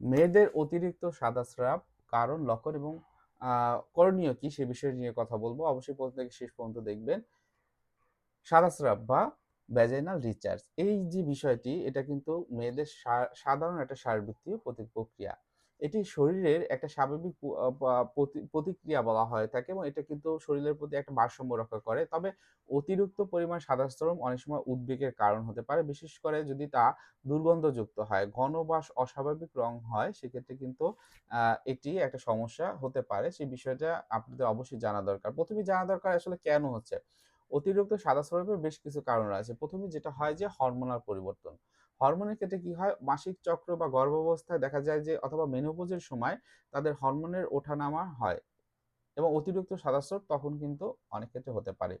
মেয়েদের অতিরিক্ত সাদা স্রাব, কারণ, লক্ষণ এবং করণীয় কি সে বিষয়ে নিয়ে কথা বলব। অবশ্যই প্রথম থেকে শেষ পর্যন্ত দেখবেন। সাদা স্রাব বা ভ্যাজাইনাল রিচার্জ এই যে বিষয়টি, এটা কিন্তু মেয়েদের সাধারণ একটা শারীরবৃত্তীয় প্রতিক্রিয়া। এটি শরীরের একটা স্বাভাবিক প্রতিক্রিয়া বলা হয় থাকে এবং এটা কিন্তু শরীরের প্রতি একটা ভারসাম্য রক্ষা করে। তবে অতিরিক্ত পরিমাণ সাদা স্রাব অনেক সময় উদ্বেগের কারণ হতে পারে। বিশেষ করে যদি তা দুর্গন্ধযুক্ত হয়, ঘন বা অস্বাভাবিক রং হয়, সেক্ষেত্রে কিন্তু এটি একটা সমস্যা হতে পারে। সেই বিষয়টা আপনাদের অবশ্যই জানা দরকার। প্রথমে জানা দরকার আসলে কেন হচ্ছে? অতিরিক্ত সাদা স্রাবের বেশ কিছু কারণ আছে প্রথমে যেটা হয় যে হরমোনাল পরিবর্তন। হরমোনের ক্ষেত্রে কি হয়? মাসিক চক্র বা গর্ভাবস্থায় দেখা যায় যে, অথবা মেনোপোজের সময় তাদের হরমোনের ওঠানামা হয় এবং অতিরিক্ত সাদা স্রাব তখন কিন্তু অনেক ক্ষেত্রে হতে পারে।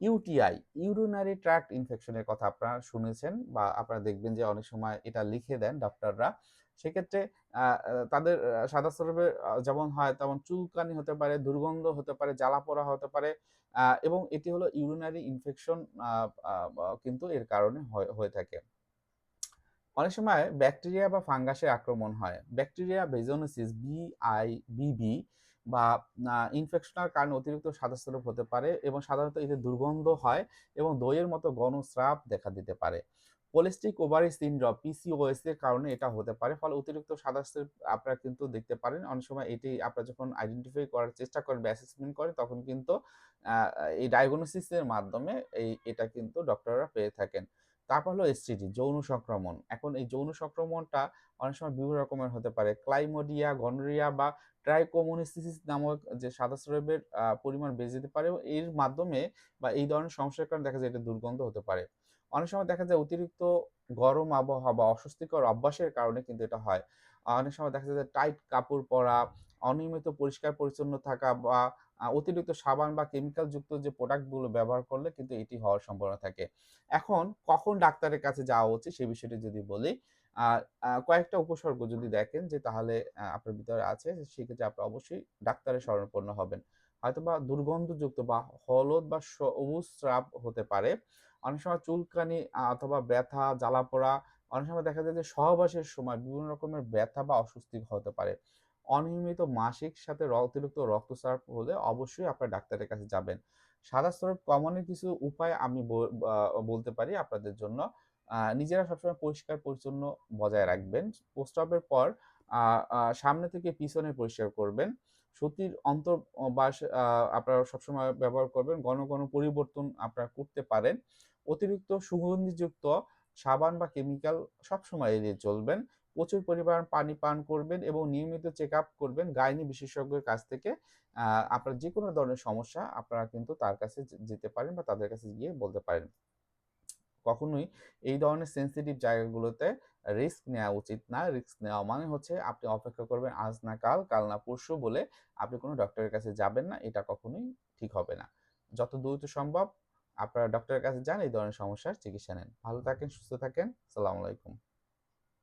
ইউটিআই, ইউরিনারি ট্র্যাক্ট ইনফেকশনের কথা আপনারা শুনেছেন বা আপনারা দেখবেন যে, অনেক সময় এটা লিখে দেন ডক্টররা সেক্ষেত্রে তাদের সাদা যেমন হয় তেমন চুলকানি হতে পারে, দুর্গন্ধ হতে পারে, জ্বালা পোড়া হতে পারে এবং এটি হলো ইউরিনারি ইনফেকশন কিন্তু এর কারণে হয়ে থাকে। অনেক সময় ব্যাকটেরিয়া বা ফাঙ্গাসের আক্রমণ হয়। ব্যাকটেরিয়া ভেজোনোসিস বিআই বিবি বা ইনফেকশনের কারণে অতিরিক্ত সাদা স্রাব হতে পারে এবং সাধারণত এতে দুর্গন্ধ হয় এবং দইয়ের মতো স্রাব দেখা দিতে পারে। পলিস্টিক ওভারি সিনড্রম পিসিওএস এর কারণে এটা হতে পারে, ফলে অতিরিক্ত সাদা স্রাব আপনারা কিন্তু দেখতে পারেন। অনেক সময় এটি আপনারা যখন আইডেন্টিফাই করার চেষ্টা করেন অ্যাসেসমেন্ট করেন, তখন কিন্তু এই ডায়াগনোসিসের মাধ্যমে এই, এটা কিন্তু ডক্টররা পেয়ে থাকেন। তারপর হলো এসটিডি যৌন সংক্রমণ। এখন এই যৌন সংক্রমণটা অনেক সময় বিভিন্ন রকমের হতে পারে। ক্লাইমোডিয়া গনোরিয়া বা ট্রাইকোমোনিসিস নামক যে সাদা স্রাবের পরিমাণ বেড়ে যেতে পারে এর মাধ্যমে বা এই ধরনের সমস্যার কারণে দেখা যায় এটা দুর্গন্ধ হতে পারে। অনেক সময় দেখা যায় অতিরিক্ত গরম আবহাওয়া বা অস্বস্তিকর অভ্যাসের কারণে কিন্তু এটা হয়। অনেক সময় দেখা যায় টাইট কাপড় পরা, অনিয়মিত পরিষ্কার পরিচ্ছন্ন থাকা বা অতিরিক্ত সাবান বা কেমিক্যাল যুক্ত যে প্রোডাক্টগুলো ব্যবহার করলে কিন্তু এটি হওয়ার সম্ভাবনা থাকে। এখন কখন ডাক্তারের কাছে যাওয়া উচিত সেই বিষয়টি যদি বলি, আর কয়েকটা উপসর্গ যদি দেখেন যে তাহলে আপনার ভিতরে আছে, সেক্ষেত্রে আপনি অবশ্যই ডাক্তারের শরণাপন্ন হবেন। হয়তোবা দুর্গন্ধযুক্ত বা হলদ বা সবুজ স্রাব হতে পারে। অনেক সময় চুলকানি অথবা ব্যথা, জ্বালা পোড়া, অনেক সময় দেখা যায় যে সহবাসের সময় বিভিন্ন রকমের ব্যথা বা অস্বস্তি হতে পারে। অনিয়মিত মাসিক সাথে অতিরিক্ত রক্তস্রাব হলে অবশ্যই আপনার ডাক্তারের কাছে যাবেন। সাদা স্রাব কমানোর কিছু উপায় আমি বলতে পারি আপনাদের জন্য। নিজেরা সবসময় পরিষ্কার, পরিচ্ছন্ন বজায় রাখবেন। পোস্ট প্রস্রাবের পর সামনে থেকে পিছনে পরিষ্কার করবেন। সুতির অন্তর বাস আপনারা সবসময় ব্যবহার করবেন। ঘন ঘন পরিবর্তন আপনারা করতে পারেন। অতিরিক্ত সুগন্ধিযুক্ত সাবান বা কেমিক্যাল সবসময় এড়িয়ে চলবেন। প্রচুর পরিমাণ পানি পান করবেন এবং নিয়মিত চেক আপ করবেন। গাইনি বিশেষজ্ঞের কাছ থেকে আপনার যে কোনো ধরনের সমস্যা আপনারা কিন্তু তার কাছে যেতে পারেন বা তাদের কাছে গিয়ে বলতে পারেন। কখনোই এই ধরনের সেন্সিটিভ জায়গাগুলোতে রিস্ক নেওয়া উচিত না। রিস্ক নেওয়া মানে হচ্ছে আপনি অপেক্ষা করবেন, আজ না কাল কাল না পরশু বলে আপনি কোনো ডক্টরের কাছে যাবেন না, এটা কখনোই ঠিক হবে না। যত দ্রুত সম্ভব আপনারা ডক্টরের কাছে যান, এই ধরনের সমস্যার চিকিৎসা নেন। ভালো থাকেন, সুস্থ থাকেন। সালাম আলাইকুম।